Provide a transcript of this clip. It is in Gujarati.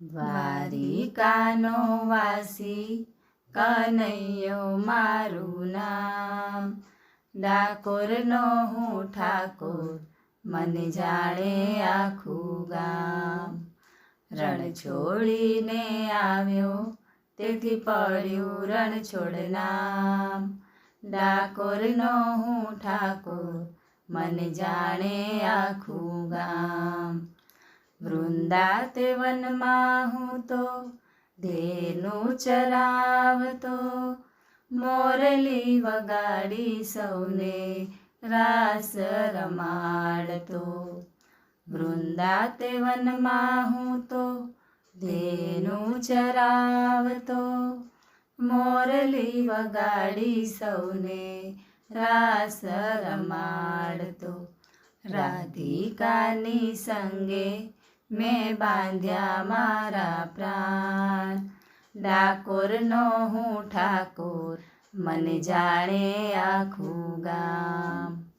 દ્વારિકાનો વાસી, કનૈયો મારું નામ. ડાકોરનો હું ઠાકોર, મને જાણે આખું ગામ. રણ છોડીને આવ્યો, તેથી પડ્યું રણ છોડ નામ. ડાકોરનો હું ઠાકોર, મને જાણે આખું ગામ. વૃંદાતે વનમાં હું તો ધેનું ચરાવતો. મોરલી વગાડી સૌને રાસ રમાડતો. વૃંદાતે વનમાં હું તો ધેનું ચરાવતો. મોરલી વગાડી સૌને રાસ રમાડતો. રાધિકાની સંગે મેં બાંધ્યા મારા પ્રાણ. ડાકોરનો હું ઠાકોર મને જાણે આખું ગામ.